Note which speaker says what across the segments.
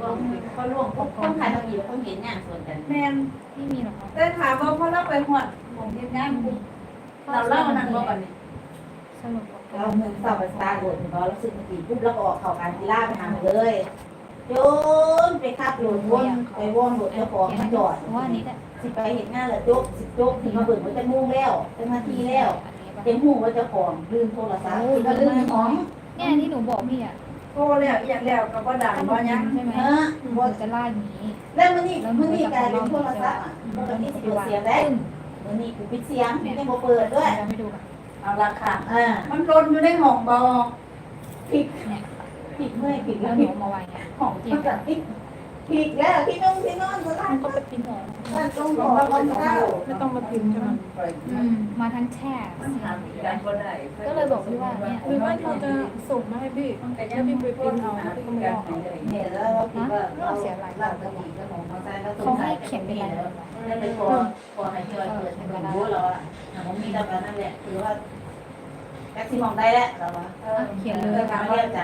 Speaker 1: ร่วมเขาร่วมคนขายบะหมี่คนเห็นงานส่วนกัน
Speaker 2: แม่น
Speaker 3: ไม่มีหรอกค่ะ
Speaker 2: แต่ถามว่าพอเราไปหอดผมเฮ็ดงานปุ๊บเราเล่านั่นบ่กันนี่
Speaker 3: สรุป
Speaker 1: เราเมืองสอบสตาร์โดดเรารู้สึกตีปุ๊บแล้วก็ออกเข่าการกีฬาไปหาเลยโยนไปขับรถวนไปว่องรถเจ้าของมาจอด
Speaker 3: ว่าอันนี้แหละ
Speaker 1: สิไปเห็นงานแล้วจกสิจกถึงมาเบิ่งว่าจะมุ่งแล้วเป็นนาทีแล้วเต็มหูว่าเจ้าของลืมโทรศัพท์คิดว่าลืมของ
Speaker 3: เนี่ยที่หนูบอกพี่อะ
Speaker 2: โทรแล้วอีหยังแล้วก็บ่ดังบ่หยัง
Speaker 3: ใช่ไหม
Speaker 1: เออ
Speaker 3: หนูจะล่าอย่างนี้
Speaker 1: แล้วมันนี่มันนี่กลายเป็นโทรศัพท์อะปกติสิเปิดเสียงได้มันนี่กูปิดเสียงไม่บ่เปิดด้วย
Speaker 3: เราไม่ดูกัน
Speaker 2: เอาละค่ะ
Speaker 1: อ่า
Speaker 2: มันรนอยู่ในห้องบ่
Speaker 1: ผิดผิดเมื่อยผิด
Speaker 3: แล้
Speaker 1: แล้วว
Speaker 3: หนู
Speaker 1: ผิด
Speaker 3: มาไว้เนี่ย
Speaker 1: ของจริงอะ ผิดผิดแล้วพี่นุ่งพี่นอนสลา
Speaker 3: มันก็ไปปิ้นหอ
Speaker 1: บ้านตรงหัวบ้านเก้า
Speaker 4: ไม่ต้องมาพิมพ์ใช่ไหม
Speaker 3: อืมมาทั้งแช่
Speaker 2: มันถามอีกกันบ่ได้
Speaker 3: ก็เลยบอกพี่ว่าเนี่ย
Speaker 4: หรือว่าเราจะส่งมาให้พี่
Speaker 2: มันก็ยั
Speaker 4: แล้ว
Speaker 2: ง
Speaker 4: พี่
Speaker 2: มี
Speaker 4: ไป
Speaker 2: ไป
Speaker 4: พิ
Speaker 2: พิ
Speaker 4: ม
Speaker 2: ม
Speaker 4: พ์
Speaker 2: พ์
Speaker 4: เอา
Speaker 2: เอา
Speaker 4: พี่
Speaker 2: พี่
Speaker 4: ก็
Speaker 2: ก็
Speaker 4: ไม่
Speaker 2: ไม่
Speaker 4: อ
Speaker 2: อ
Speaker 4: อ
Speaker 2: อกก
Speaker 1: เนี่ยแล้วเราคิดว่าเราหลังจากนี้ก็ของมาใช้แล้วส
Speaker 3: เขา
Speaker 1: งสั
Speaker 3: ให้
Speaker 1: ย
Speaker 3: เขียนเป็นอะไร
Speaker 1: นั่นเป็นพอพอให้ที่เราเปิดให้เรารู้เราอะผมมีดับนั้นแหละคือว่า แท็กซี่มองได้แล้วเราว่า
Speaker 2: เออ
Speaker 3: เขียนเล
Speaker 1: เรื่อยงการเรียกใจ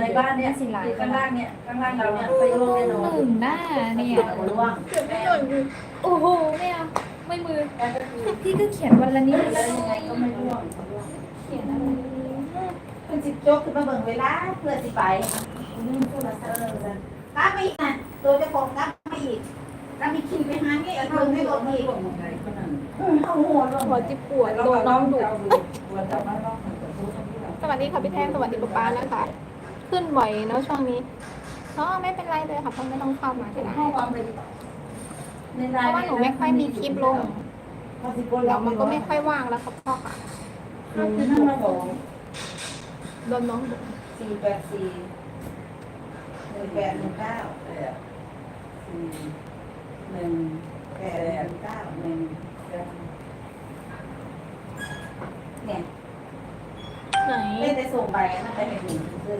Speaker 2: ในบ้านเนี่ยคือข้างล่างเนี่ยข้างล่างเราเนี่ยไปร่วมแน่นอน
Speaker 3: หนึ่งหน้าเนี่ย
Speaker 1: ร่วง
Speaker 4: เก็บไม่หย่อนอยู่
Speaker 3: โอ้โหไม่เอาไม่มือ
Speaker 2: แล้วก็คือ
Speaker 3: พี่ก็เขียนวันละนิด
Speaker 2: แล้วยังไงก็ไม่ร่วง
Speaker 3: เขียนอะไร
Speaker 1: เป็นสิบโจกคือมาเบิ่งเวลาเพื่อสิไปลืมโทรศัพท์กลับไปอีกนะตัวเจ้าของกลับไปอีกกลับไปขี่ไปหาที่ไอ้เพิ่งไม่บอกอีก
Speaker 2: ร่วงยังไงก็นั่น
Speaker 1: เอาหัวลง
Speaker 4: หัวจิบปวดโดนน้องดุ
Speaker 2: ปวดแต่ว่าน้อง
Speaker 4: วัสดีค่ะพี่แท่งสวัสดีป๊าป๊านะคะ ขึ้นบ่อยเนอะช่วงนี้อ๋อไม่เป็นไรเลยค่ะเพราะไม่ต้องเข้ามาก็ได้
Speaker 2: ข้อความเป็น
Speaker 4: เพ
Speaker 2: ราะ
Speaker 4: ว่าหนูไม่ค่อยมีคลิปลง
Speaker 1: เดี๋
Speaker 4: ยวมันก็ไม่ค่อยว่างแล้วครับพ่อค่ะโดนน้อง
Speaker 1: สี่แปดสี่หนึ่งแปดหนึ่งเก้า
Speaker 2: แปดสี่หนึ่ง
Speaker 1: แปดหนึ่งเก้าหนึ่งเนี่ย
Speaker 4: ไหน
Speaker 1: เล่นได้ส่งไปนั่นไปเห็นหนึ่งซื้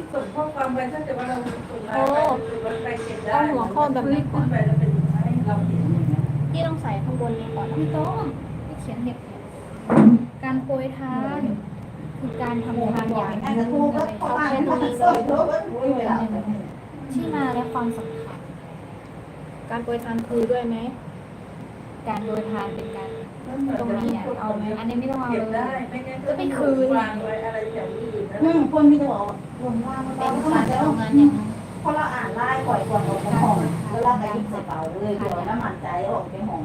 Speaker 1: อ
Speaker 2: ส่งข้อความไปถ้าเกิดว่าเราส่งไลน์ไปมันไปเก็บได้
Speaker 4: เอาหัวข้อแบบไหนก่อน
Speaker 2: ขึ้นไปแล้วเป็นให้เราเห็นอย่างเงี้ย
Speaker 4: พี่ต้องใส่ข้างบนนี้ก่อนนะ
Speaker 3: ไม่ต้องไม่เขียนเหตุผลการโปรยทานคือการทำทานอย่าง
Speaker 1: น่าจะพูดก็เข้าบ้านเขาจะสวยทุกวันเวลา
Speaker 3: ที่มาและความสำคัญ
Speaker 4: การโปรยทานคือด้วยไหม
Speaker 3: การโปรยทานเป็นการตรงนี้เนี่ยเอาไหมอันนี้ไม่ต้องเอา
Speaker 2: เก็บ
Speaker 3: เล
Speaker 2: ได้
Speaker 3: ย
Speaker 2: ไม่งั้นก็ไปคืนวางไว้อะไรอย่างอื่นนะ
Speaker 1: อืมคนมีจะบอกรวมว่ามัน
Speaker 3: เป็
Speaker 1: เป็นน
Speaker 3: กา
Speaker 1: การร
Speaker 3: จะ
Speaker 1: จะ
Speaker 3: เอา
Speaker 1: ต้อง
Speaker 3: งานอย่างนั้น
Speaker 1: พอเราอ่านไล่ปล่อยก่อนเราของห้องแล้วเราไปยิบใส่เป๋าเลยเดี๋ยวน้ำมันใจออกไปห้อง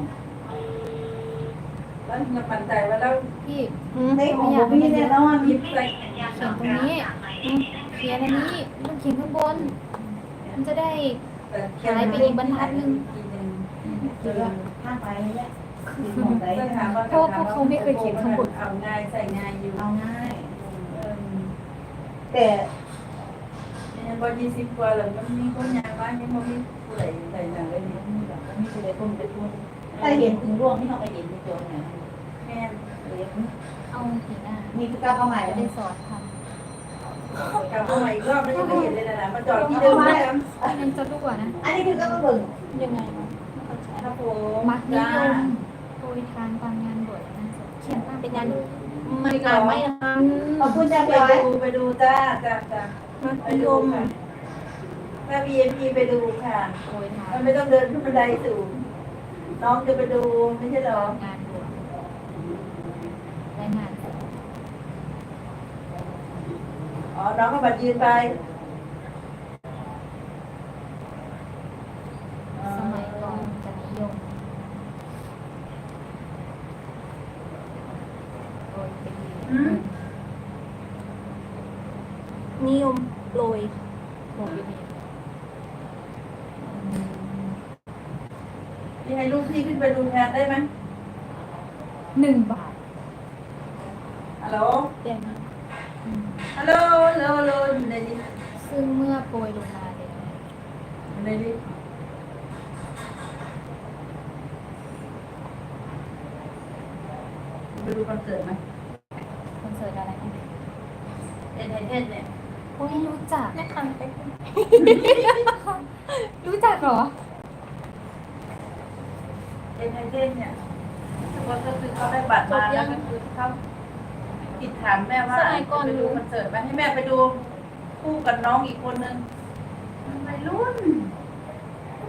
Speaker 2: แล้วมันมั่นใจว่าเรา
Speaker 3: พี่
Speaker 4: อืม
Speaker 1: ในของผมมีแน่นอน
Speaker 2: ยิบใส่
Speaker 3: เขียนตรงนี้อืมเขียนอันนี้ต้องเขียนข้างบน มันจะได้
Speaker 2: แต่ทีนึง
Speaker 1: คือว่า ข้างไปเนี่ยคือมองได้
Speaker 2: เพื่อถามว่าเอาง่ายใส่ง่ายอยู่
Speaker 1: เอาง่าย
Speaker 2: เออ
Speaker 1: แต่
Speaker 2: ยังพอยี่สิบกว่าแล้วมันมีคนยางบ้านยังไม่มีผู้ใดใส่อย่างไรนี่มีแบบ
Speaker 1: มีตัวเล็กคนเป็นคนถ้าเห็นถึงร่วงที่เขาไปเห็นในตัวเนี่ย
Speaker 2: แม่
Speaker 1: เล็ก
Speaker 3: เอาสีหน้า
Speaker 1: มีตุ๊กตาเข้าใหม่
Speaker 3: จะ
Speaker 1: เล
Speaker 3: ได้
Speaker 1: ย
Speaker 3: สอนท
Speaker 2: กลับมาอีกรอบแล้วจะไม่เห็นเลยนะมาจอดที่เดิมได้แล้วำ
Speaker 3: อันนั้นจะดูกว่านะ
Speaker 1: อันนี้คือก็มาเบิ่ง
Speaker 4: ยังไงคะ
Speaker 2: ครับผม
Speaker 3: มักนิยมโปรยทานตามงานบวชนะเขียนตาม
Speaker 4: เป็นงานมันอ่านไม่ทัน
Speaker 1: ขอบคุณจ้า
Speaker 2: ไป
Speaker 1: พี่อ้อย
Speaker 2: ดูไปดูจ้าจ้าจ้า
Speaker 4: มั
Speaker 2: ไป
Speaker 4: ธย
Speaker 2: ดู
Speaker 4: ม
Speaker 2: ค่ะถ้า VIP ไปดูค่ะ
Speaker 3: โปรยทาน
Speaker 2: มันไม่ต้องเดินขึ้นบันไดสูงน้องจะไปดูไม่ใช่หรอ
Speaker 3: งานบวชและงาน
Speaker 2: อ๋อ น้องก็บัดยืนไป
Speaker 3: สมัยก่อนจะนิยมโปรยเป็น
Speaker 2: อืม
Speaker 4: นิยมโปรย
Speaker 3: โปรยเป็น
Speaker 2: ยังไงลูกพี่ขึ้นไปดูงานได้ไหม
Speaker 3: หนึ่งบาท
Speaker 2: ฮัลโหล
Speaker 4: เดี๋ยวนะ
Speaker 2: ฮัลโหลฮัลโหลฮัลโหลอยู่ในนี้
Speaker 3: ซึ่งเมื่อโปรยลงมาเลย
Speaker 2: อยู่ในนี้ไปดูคอนเสิร์ตไหม
Speaker 3: คอนเสิร์ตอะไรนะ
Speaker 2: เอ็นไทเทนเนี่ย
Speaker 3: โอ้ยรู้จัก
Speaker 4: ไม่ทันไป
Speaker 3: รู้จักเหรอ
Speaker 2: เอ็นไทเทนเนี่ยทุกคนก็คือเขาได้บัตรมาแล้วก็คือเขาติดถามแม่ว่าไปดูคอนเสิร์ตไหมให้แม่ไปดูคู่กับน้องอีกคนนึงวัยรุ่น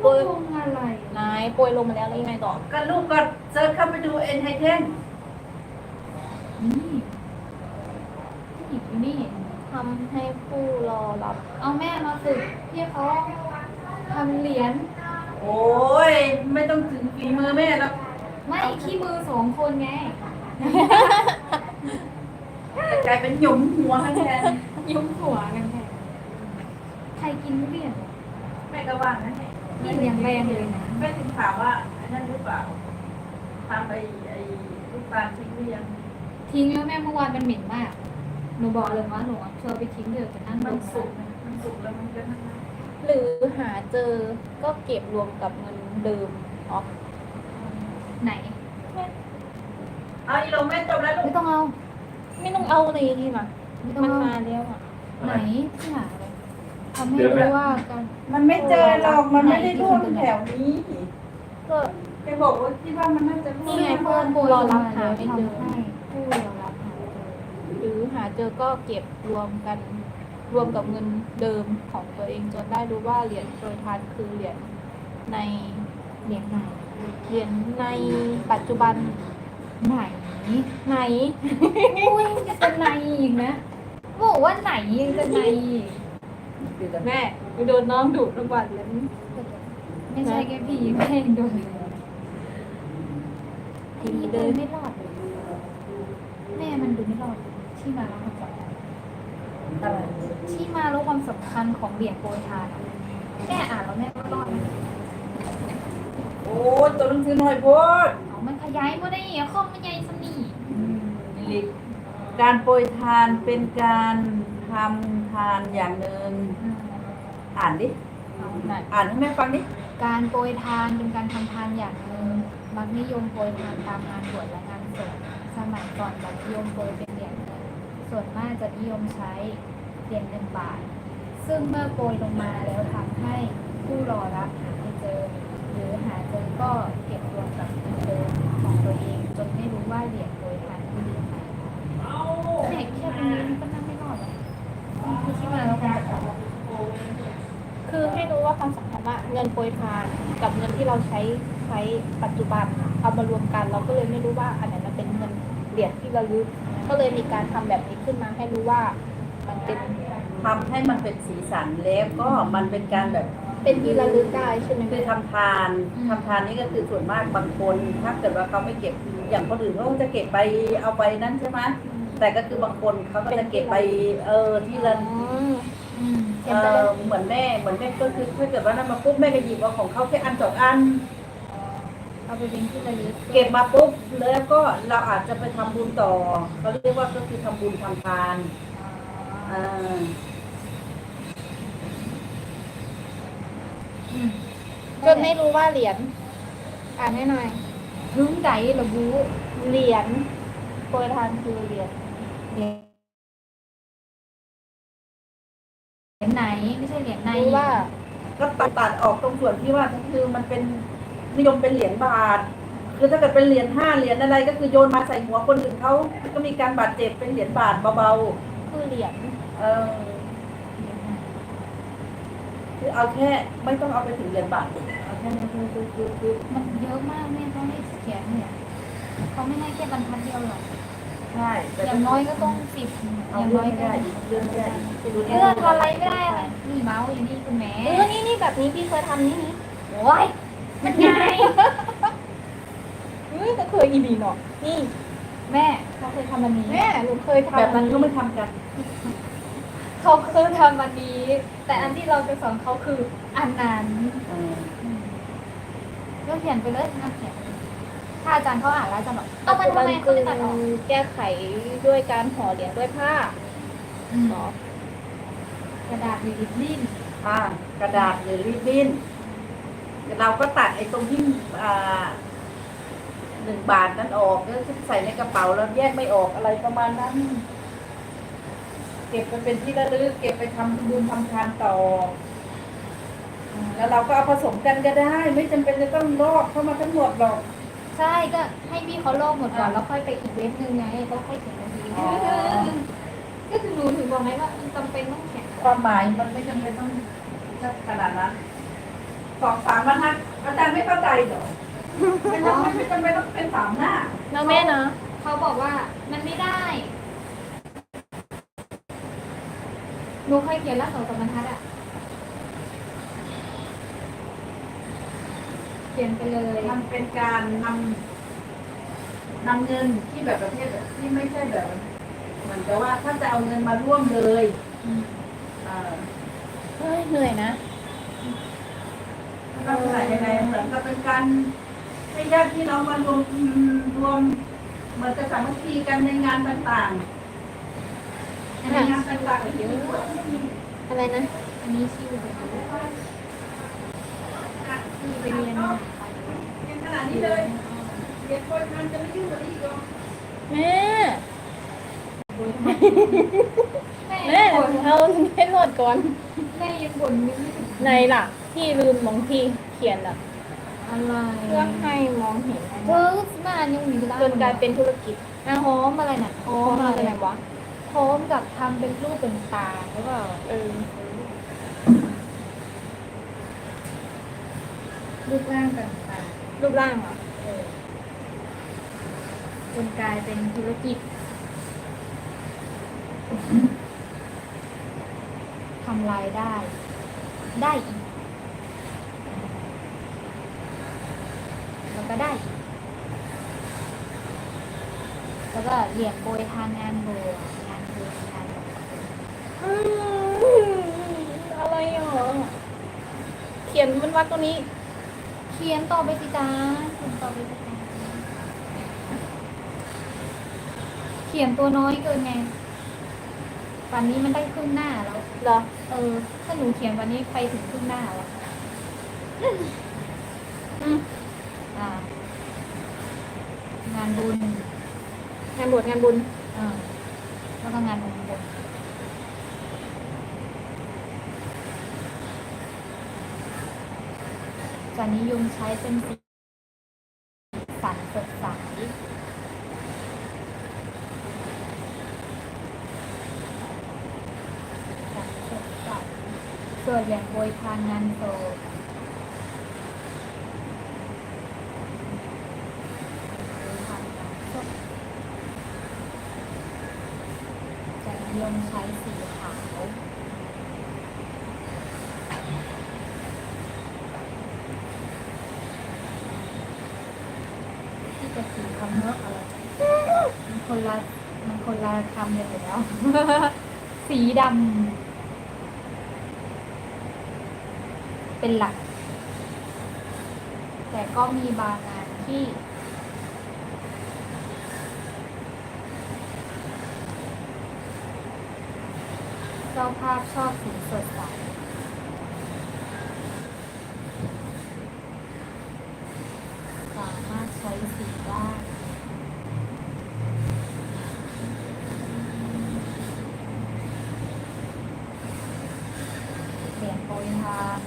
Speaker 3: โอ้ยอะไร
Speaker 4: นายโปรยลงมาแล้วแล้วยังไงต่อ
Speaker 2: ก็ลูกก็เซิร์ชเข้าไปดูเอ็นไฮเทน
Speaker 3: นี่อีกอยู่ นี่
Speaker 4: ทำให้ผู้รอรับ
Speaker 3: เอาแม่มาฝึกที่เขาทำเหรียญ
Speaker 2: โอ้ย ไม่ต้องถึงฝีมือแม่แล้ว
Speaker 3: ไม่ขี้มือสองคนไง
Speaker 2: แต่กลายเป็นหยุมหัวแทน
Speaker 3: ยุ้มหัวกันแทนใครกินทุเรียน
Speaker 2: แม่ก็ว่างั้น
Speaker 3: กินอย่างแรงเลยนะ
Speaker 2: แม่ถึงถามว่าอันนั้นหรือเปล่าทำไอ้ไอ้ลูกตาลทิ้งหรือยัง
Speaker 3: ทิ้งแล้วแม่เมื่อวานมันเหม็นมาก หนูบอกเลยว่าหนูเอาเธอไปทิ้งเถอะจะนั่ง
Speaker 2: มั
Speaker 3: ดู
Speaker 2: นสุกนะมันสุกแล้วมันก็นั่นนะ
Speaker 4: หรือหาเจอก็เก็บรวมกับเงินเดิมอ๋อ
Speaker 3: ไหน
Speaker 2: เอาอีโลแม่จบแล้วลู
Speaker 3: ไม่
Speaker 2: ก
Speaker 3: ต้องเอา
Speaker 4: ไม่ต้องเอาเลยนี่นะ
Speaker 3: ไม่ต้อง
Speaker 4: มัน
Speaker 3: เอา
Speaker 4: มาแล้วอะ
Speaker 3: ไหนที่หาเลยทำให้รู้ว่าการ
Speaker 2: มันไม่เจอหรอกมันไม่ได้ร่วมแถวนี้
Speaker 4: ก็
Speaker 2: แกบอกว่าคิดว่ามันน่าจะร่ว
Speaker 4: นี่ไง
Speaker 3: เพิ่มโบย
Speaker 4: รอรับหาไม่เจอ
Speaker 3: ให้ผู้รอรับหาเจอ
Speaker 4: หรือหาเจอก็เก็บรวมกันรวมกับเงินเดิมของตัวเองจนได้รู้ว่าเหรียญโปรยทานคือเหรียญใน
Speaker 3: เหรียญไหน
Speaker 4: เหรียญในปัจจุบัน
Speaker 3: ไหน
Speaker 4: ไหน
Speaker 3: อุ้ยจะเป็นในอีกนะบอกว่าไหนยังจะในอีก
Speaker 4: แม่ไปโดนน้องดุทุกวันเลย
Speaker 3: ไม่ใช่แค่พี่แม่ยังโดน
Speaker 4: ที
Speaker 3: พี่
Speaker 4: นี้
Speaker 3: เดิ
Speaker 4: เดิ
Speaker 3: น
Speaker 4: น
Speaker 3: ไม่รอดเลยแม่มันดูไม่รอดเลย ที่มาแล้วความสำคัญ
Speaker 2: อะไร
Speaker 3: ที่มาแล้วความสำคัญของเหรียญโปรยทานอะแม่อ่านแล้วแม่ก็รอดนะ
Speaker 2: โอ้ยตัวหนังสือหน่อยโพด
Speaker 3: เอามันขยายมาได้อะข้อมันใหญ่สนี่
Speaker 2: ลิการโปรยทานเป็นการทำทานอย่างหนึ่ง
Speaker 3: อืม
Speaker 2: อ่านดิ
Speaker 3: เอา
Speaker 2: อ่านให้แม่ฟังดิ
Speaker 3: การโปรยทานเป็นการทำทานอย่างหนึ่งมักนิยมโปรยทานตามงานบวชและงานศพสมัยก่อนจะนิยมโปรยเป็นเหรียญเงิน ส่วนมากจะนิยมใช้เหรียญหนึ่งบาท ซึ่งเมื่อโปรยลงมาแล้วทำให้ผู้รอรับหาไม่เจอ หรือหาเจอก็เก็บรวมกับเงินเดิมของตัวเอง จนไม่รู้ว่าเหรียญโปรยทานคือเหรีไหนเด็กแค่ตรงนี้มันก็นั่งไม่รอดหรอกคือที่มาแล้วความสำคัญ
Speaker 4: คือให้รู้ว่าความสำคัญว่าเงินโปรยทานกับเงินที่เราใช้ใช้ปัจจุบันเอามารวมกัน เราก็เลยไม่รู้ว่าอันไหนมันเป็นเงินเหรียญที่ระลึก ก็เลยมีการทำแบบนี้ขึ้นมาให้รู้ว่ามันเป็น
Speaker 2: ทำให้มันเป็นสีสันแล้วก็มันเป็นการแบบ
Speaker 4: เป็นที่ระลึกได้ใช่ไหม
Speaker 2: คือทำทานทำทานนี่ก็คือส่วนมากบางคนถ้าเกิดว่าเขาไม่เก็บอย่างคนอื่นเขาก็จะเก็บไปเอาไปนั้นใช่ไหมแต่ก็คือบางคนเขาก็จะเก็บไปเออที่ละ
Speaker 4: อืม
Speaker 3: อืม
Speaker 4: เห็
Speaker 2: เอน
Speaker 4: ไปแล้
Speaker 2: อ
Speaker 4: ว
Speaker 2: เหมือนแม่เหมือนแม่ก็คือถ้าเกิดว่านั้นมาปุ๊บแม่ก็หยิบเอาของเขาแค่อันสองอัน
Speaker 3: เอาไปเป็นที่ระลึก
Speaker 2: เก็บมาปุ๊บแล้วก็เราอาจจะไปทำบุญต่อเขาเรียกว่าก็คือทำบุญทำทานอ่า
Speaker 3: อืม
Speaker 4: จนไม่รู้ว่าเหรียญอ่านให้หน่อย
Speaker 3: ถึงใจระบุ
Speaker 4: เหรียญโปรยทานคือเหรียญ
Speaker 3: เหรียญไหนไม่ใช่เหรียญใน
Speaker 4: รู้ว่า
Speaker 2: ก็ตัดตัดออกตรงส่วนที่ว่าคือมันเป็น นิยมเป็นเหรียญบาทคือถ้าเกิดเป็นเหรียญห้าเหรียญอะไรก็คือโยนมาใส่หัวคนอื่นเขาก็มีการบาดเจ็บเป็นเหรียญบาทเบา
Speaker 4: คือเหรียญ
Speaker 2: ๆเออคือเอาแค่ไม่ต้องเอาไปถึงเหรียญบาทเอาแค่นี้คือคือคือคือ
Speaker 3: มันเยอะมากแม่ต้องให้เขียนเนี่ยเขาไม่ให้แค่บรรทัดเดียวหรอก
Speaker 2: ใช่แต่
Speaker 3: อย่างน้อยก็ต้องสิบอ
Speaker 2: เอา
Speaker 3: ย่าง
Speaker 2: เรื่
Speaker 3: น้
Speaker 2: อ
Speaker 3: องย
Speaker 2: ไม่
Speaker 3: ก็
Speaker 2: ได้อีกเรื่องไม่ได้อีกไปดู
Speaker 3: เรื่องอะไรไม่ได้เลยนี่เมาส์อย่างนี้คุณแม่
Speaker 4: เออนี่นี่แบบนี้พี่เคยทำนี่นี่
Speaker 3: โอ้ย มันง่าย
Speaker 4: เฮ้ยก็เคยอีบีเนาะนี่
Speaker 3: แม่เขาเคยทำอันนี้
Speaker 4: แม่หนูเคยทำ
Speaker 2: แบบนั้นก็ไม่ทำกัน
Speaker 3: เขาเคยทำอันนี้ แต่อันที่เราจะสอนเขาคืออันนั้น
Speaker 2: เออ
Speaker 3: ก็เขียนไปเลยนะเขียนถ้าอาจารย์เขาอ่านแล้วอาจารย์บอกเอา
Speaker 4: ปั
Speaker 3: มั
Speaker 4: จ
Speaker 3: น
Speaker 4: จุ
Speaker 3: ทำ
Speaker 4: บัน
Speaker 3: ไมเขา
Speaker 4: คือ
Speaker 3: ไม่ตัดออก
Speaker 4: แก้ไขด้วยการห่อเหรียญด้วยผ้า
Speaker 3: อืม
Speaker 4: เนาะ
Speaker 3: กระดาษหรือริบบิ้น
Speaker 2: อ่ากระดาษหรือริบบิ้น เราก็ตัดไอ้ตรงที่อ่าหนึ่งบาทนั้นออกแล้วใส่ในกระเป๋าแล้วแยกไม่ออกอะไรประมาณนั้น เก็บไปเป็นที่ระลึกเก็บไปทำบุญทำทานต่อ แล้วเราก็เอาผสมกันก็ได้ ไม่จำเป็นจะต้องลอกเข้ามาทั้งหมดหรอก
Speaker 3: ใช่ก็ให้พี่เขาลอกหมดก่อนแล้วค่อยไปอีกเว็บหนึ่งไงก็ค่อยเขียนอันนี้
Speaker 2: อ๋อ
Speaker 3: ก็คือหนูถึงบอกไงว่ามันจำเป็นต้องเขียนอัน
Speaker 2: ความหมายมันไม่จำเป็นต้องชัดขนาดนั้น สองสามบรรทัดอาจารย์ไม่เข้าใจเหรอไม่จำเป็นไม่จำเป็นต้องเป็นสามหน้า
Speaker 4: เนาะแม่เนาะ
Speaker 3: เขาบอกว่ามันไม่ได้หนูเคยเขียนแล้วสองสามบรรทัดอะเขียนไปเลย
Speaker 2: มันเป็นการนำนำเงินที่แบบประเภทแบบที่ไม่ใช่แบบเหมือนกับว่าถ้าจะเอาเงินมาร่วมเลยเอ่อ
Speaker 4: เฮ้ยเหนื่อยนะ
Speaker 2: ลักษณะยังไงเหมือนกับเป็นการให้ญาติพี่น้องมารวมรวมเหมือนกับสามัคคีกันในงานต่างๆในงานต่างๆที่มี
Speaker 4: อะไรนะ
Speaker 3: อันนี้ชื่อไปดูชื่อไปเรียนมา
Speaker 2: เป็นขนาดนี้เลยเด็กคนมันจะไม่ยุ่งกับนี่หรอก
Speaker 4: แม่
Speaker 3: แม่
Speaker 4: แม่เอาให้โหลดก่อน
Speaker 3: แม่ยังบ่นไม่ถึง
Speaker 4: ในล่ะ ที่ลืมมองที่เขียนอะ
Speaker 3: อะไร
Speaker 4: เพื่อให้มองเห็น
Speaker 3: เออบ้านยังมีร้าน
Speaker 4: จนกลายเป็นธุรกิจ
Speaker 3: อะหอมอะไรน่ะ
Speaker 4: อ๋อมาอะไรวะ
Speaker 3: พร้อมกับทำเป็นรูปเป็นตาหรือเปล่า
Speaker 4: เออ
Speaker 3: รูปร่างต่าง
Speaker 4: รูปร่างอะ
Speaker 3: ๆเออจนกลายเป็นธุรกิจทำรายได้ ได้อีก แล้ว ก็ได้ แล้วก็เหรียญโปรยทานงานโบว์งานโบว์งานแบบ
Speaker 4: อืมอะไรอะเขียนมันวัดตรงนี้
Speaker 3: เขียนต่อไปสิจ้าเขียนต่อไปสิจ้าเขียนตัวน้อยเกินไงวันนี้มันได้ครึ่งหน้าแล้ว
Speaker 4: เหรอ
Speaker 3: เออ ถ้าหนูเขียนวันนี้ไปถึงครึ่งหน้าแล้ว
Speaker 4: อืม
Speaker 3: อ่างานบุญ
Speaker 4: งานบวชงานบุญ
Speaker 3: อ่าแล้วก็งานบุญบนจะนิยมใช้เป็นสีสันสดใสสันสดใสส่วนเหรียญโปรยทานงานโสดโปรยทานงานศพจะนิ ยมใช้สีขาว ที่จะสีคำเนอะอะไรมันคนละมันคนละคำเลยอยู่แล้ว สีดำเป็นหลัก แต่ก็มีบางงานที่ เจ้าภาพชอบสีสดใสสามารถใช้สีได้เหรียญโปรยทาน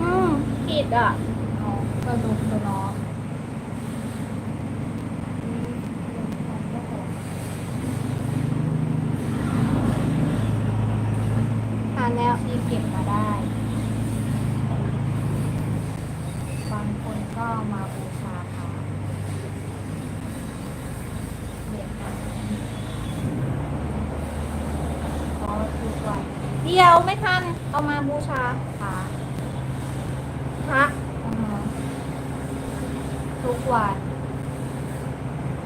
Speaker 4: อืมผิดอะ
Speaker 3: เอาก็ดูตัวน้อง
Speaker 4: อ่านแล้ว
Speaker 3: ที่เก็บมาได้ บางคนก็มาบูชาพระเหรียญกันเพราะทุกวัน
Speaker 4: เดียวไม่ทัน เอามาบูชา
Speaker 3: พระ
Speaker 4: พระ
Speaker 3: อ่าฮะทุกวัน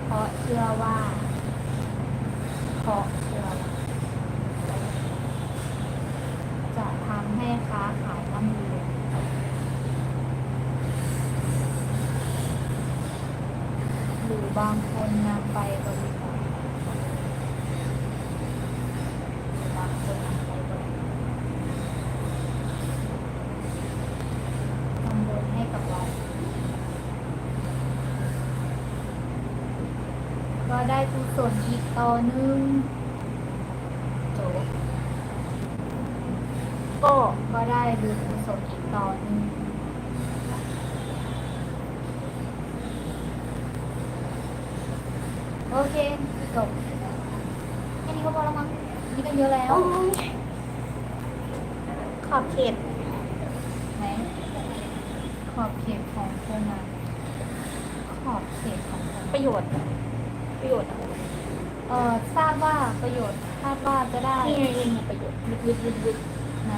Speaker 3: เพราะเชื่อว่าเพราะเชื่อว่าจะทำให้ค้าขายร่ำรวยหรือบางคนนำไปบริจาคหรือบางคนนำไปบริจาคทำบุญให้กับวัด ก็ได้กุศลอีกต่อหนึงจบ
Speaker 4: ก็
Speaker 3: ก็ได้บุญกุศลอีกต่อหนึงก็โอเคจบแค่นี้ก็พอแล้วมั้งนี่ก็เยอะแล้ว
Speaker 4: ขอบเขต
Speaker 3: ไหนขอบเขตของโครงงานขอบเขตของโครงงาน
Speaker 4: ประโยชน์ ประโยชน์อะ
Speaker 3: เอ่อทราบว่าประโยชน์คาดว่าจะได้
Speaker 4: นี่ไงนี่ไงประโยชน์ลึกลึกลึก
Speaker 3: ไหน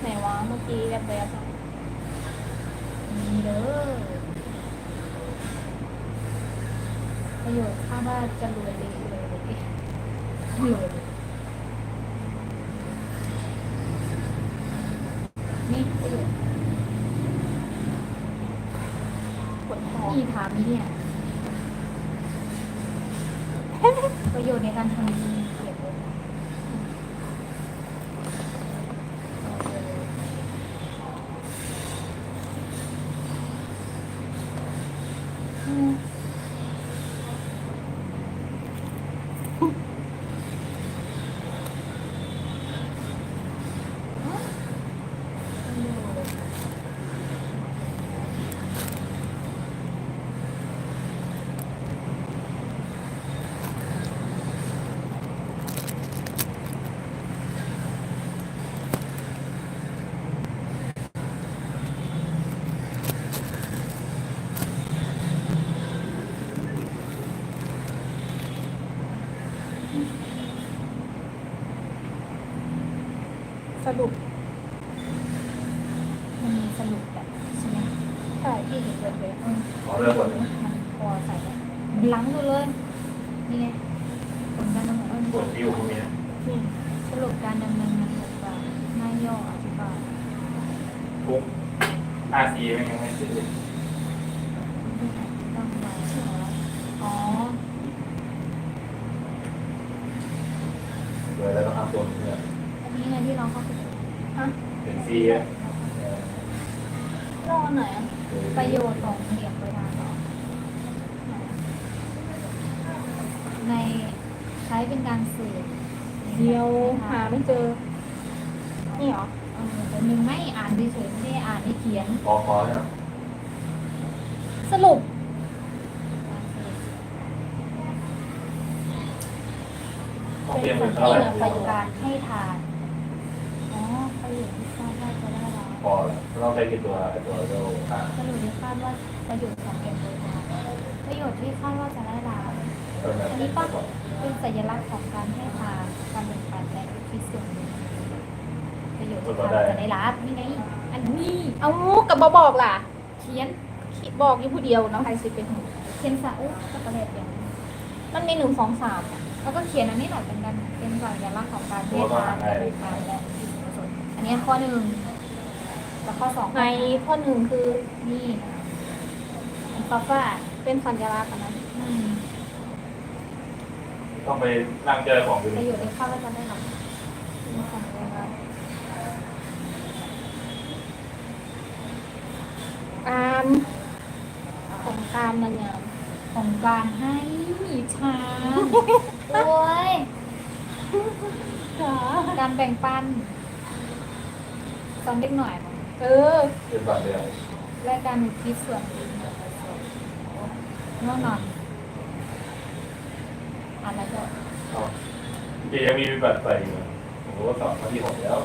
Speaker 4: ไหนวะเมื่อกี้แบบแบบอะ
Speaker 3: มีเด้อประโยชน์คาดว่าจะรวยเลยเลยเลยรวยเลยนี่ประโยชน์
Speaker 4: ผลทอง
Speaker 3: นี่ถามนี่เนี่ย ประโยชน์ใน การทำดีเกียรติเลยอืมประโยชน์
Speaker 4: สรุป
Speaker 3: มันมีสรุปแบบใช่ไหม
Speaker 4: ใช่ ที่เห็นเลยเลย
Speaker 3: เออ
Speaker 5: ขอเริ่มก่อนนะ
Speaker 3: มันพอใส่ได้หลังดูเลยนี่ไงผลการดำเนิน
Speaker 5: กดฟิวพวกนี้นะ
Speaker 4: นี่
Speaker 3: สรุปการดำเนินงานหกบาทหน้าย่ออธิบาย
Speaker 5: ปุ๊บอาซีไม่ยังไม่เสร็จเลย
Speaker 3: ต้องไว้ใช่ไหมอ๋อ
Speaker 5: เลยแล้วต้องทำตัวเนี่ย
Speaker 3: อันนี้ไงที่เราเข้าไปดู
Speaker 5: เป็นซีอะ
Speaker 4: รอหน่อยอะ
Speaker 3: ประโยชน์ของเหรียญโบราณเหรอในใช้เป็นการสื่อ
Speaker 4: เดียวหาไม่เจอ นี่เหรอ
Speaker 3: เออแต่หนึ่งไม่อ่านเฉยๆไม่ได้อ่านให้เขียน
Speaker 5: ขอขอใช่ไหม
Speaker 4: สรุป
Speaker 5: ขอเปลี่ยน
Speaker 3: เป็
Speaker 5: เป็นนเท่าไหร่
Speaker 3: ประโยชน์การให้ทาน อ๋อประโยชน์
Speaker 5: พอเราใช้กี่ตัวตัวเดียวอะ
Speaker 3: ประโยชน์ที่คาดว่าประโยชน์ของเก็บโดยทานประโยชน์ที่คาดว่าจะได้รับ
Speaker 5: อั
Speaker 3: นนี้ปะเป็นสัญลักษณ์ของการให้ทานการแบ่งปันและอุที่ส่วนหนึ่งประโยชน์ที่คาดว่าจะได้รับนี่ไงอันนี้
Speaker 4: เอากับบบอกล่ะ
Speaker 3: เขียน
Speaker 4: คิดบอกอยู่ผู้เดียวเนาะใครสิเป็นหู
Speaker 3: เขียนสะอุ๊ก็ประเด็นอย่าง
Speaker 4: มันมีหนึ่งสองสาม
Speaker 3: แล้วก็เขียนอันนี้แหละเป็นการเป็นสัญลักษณ์ของการให้ทานการแบ่งปันและอุทิศส่วนอันนี้ข้อหนึ่ง แล้วข้อสอง
Speaker 4: ในข้อหนึ่งคือ
Speaker 3: นี่ฟ้าฟ้า
Speaker 4: เป็นสัญลักษณ์อันนั้น
Speaker 3: อืม
Speaker 5: ต้องไปนั่งเจอของอยู่
Speaker 3: ประโยชน์ที่ข้าว่าจะได้รับมีความรู้ว่า
Speaker 4: การของการมันงาม
Speaker 3: ของการให้ทานโอ้ยการแบ่งปันตอนเด็กหน่อยมั้ง
Speaker 4: เออ
Speaker 5: เป็นบัตรเดียว
Speaker 3: และการอุทิศส่วนบุญง่วงนอนอ่านแล้วก็
Speaker 5: เอาเดี๋ยวยังมีบัตรใส่อยู่ผมก็สอบมาที่หกแล้ว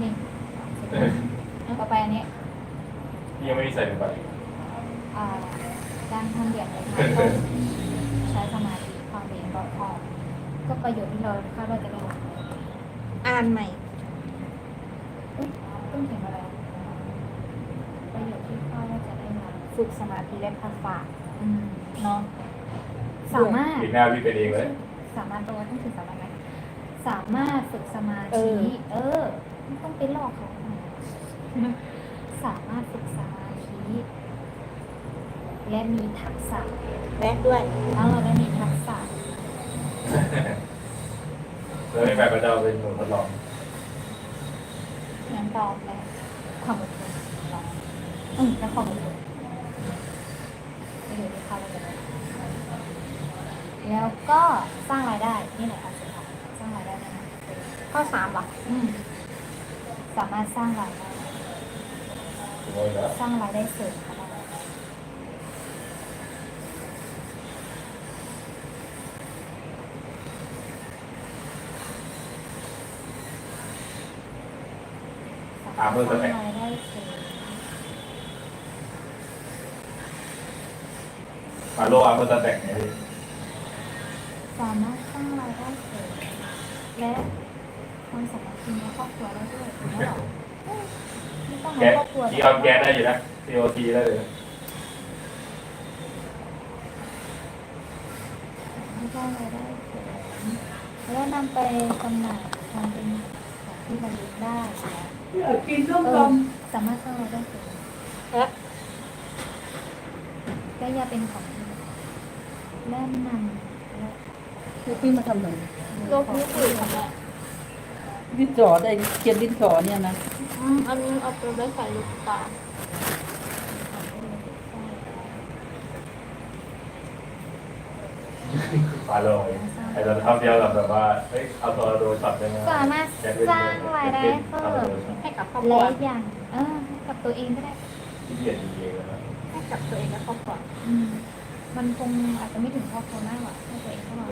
Speaker 3: นี่ต่อไปอันนี้
Speaker 5: ยังไม่มีใส่บัตรอีก
Speaker 3: อ่าการทำเหรียญในทางต้องใช้สมาธิความเรียนรอบคอก็ประโยชน์ที่เราคาดว่าจะได้ รับ
Speaker 4: อ่านใหม่
Speaker 3: เอ้ยต้องเขียนอะไรประโยชน์ที่คาดว่าจะได้รับ
Speaker 4: ฝึกสมาธิและภาษา
Speaker 3: อืมเนาะสามารถ
Speaker 5: ปีหน้าพี่เป็นเองเลย
Speaker 3: สามารถตัวต้องถึงสามารถไหมสามารถฝึกสมาธิเออไม่ต้องไปหลอกเขาสามารถฝึกสมาธิและมีทักษะ
Speaker 4: แลกด้วย
Speaker 3: เออและมีทักษะ
Speaker 5: แล้วไม่แบบก็จะเอาเป็นหนูทดลอง
Speaker 3: งั้นตอบและความอดทนลองอืมและความอดทนประโยชน์ที่คาดว่าจะได้แล้วก็สร้างรายได้นี่แหละอันสุดท้ายสร้างรายได้ได้ไหม
Speaker 4: ข้อสามเหรอ
Speaker 3: อืมสามารถสร้างรายได้
Speaker 5: เโมยแล้ว
Speaker 3: สร้างรายได้เสริมก็ได้
Speaker 5: ถามเพื่อน
Speaker 3: ส
Speaker 5: จะ
Speaker 3: ร้าง
Speaker 5: แต่ง
Speaker 3: รายได้เสริม
Speaker 5: มาโลอาเพื่อนจะแต่งไงพี่
Speaker 3: สามารถสร้างรายได้เสริมและความสามัคคีในครอบครัวได้ด้วยถูกไหมหรอเอ้ยไม่ต้อง
Speaker 5: แก๊
Speaker 3: ใน
Speaker 5: ส
Speaker 3: ครอบครัว
Speaker 5: ที่เอาแก๊สได้อยู่นะ COT ได้เลย
Speaker 3: สร้างรายได้เสริมแล้วนำไปจำหน่ายทำเป็นของ ที่ระลึกได้นะ
Speaker 2: อยากกินส้ม
Speaker 3: เอ
Speaker 2: ต
Speaker 3: อสามารถสร้างรายได้เสริม
Speaker 4: และ
Speaker 3: ก็อย่าเป็นของที่ระลึกและนำและำ
Speaker 2: คือพี่มาทำหนึ่ง
Speaker 4: โลกนี้คือทำไม
Speaker 2: ดินสอได้เขียนดินสอเนี่ยนะ
Speaker 4: อืมอันนี้เอาไปไว้ใส่ลูกตา
Speaker 5: มาโลย ไอ้เราทำเดียวกับแบบว่าเฮ้ยเอาตัวโดนช็อตได้ไหม
Speaker 3: สามารถสร้างรายได้เพิ่ม
Speaker 4: ให้กับครอบครั
Speaker 3: และ
Speaker 4: ว
Speaker 3: อีกอย่างเออให้กับตัวเองก็ได้
Speaker 5: ที่เกียจจริงๆนะ
Speaker 4: ให้กับตัวเองและครอบครัว
Speaker 3: อืมมันคงอาจจะไม่ถึงครอบครัวมากหรอก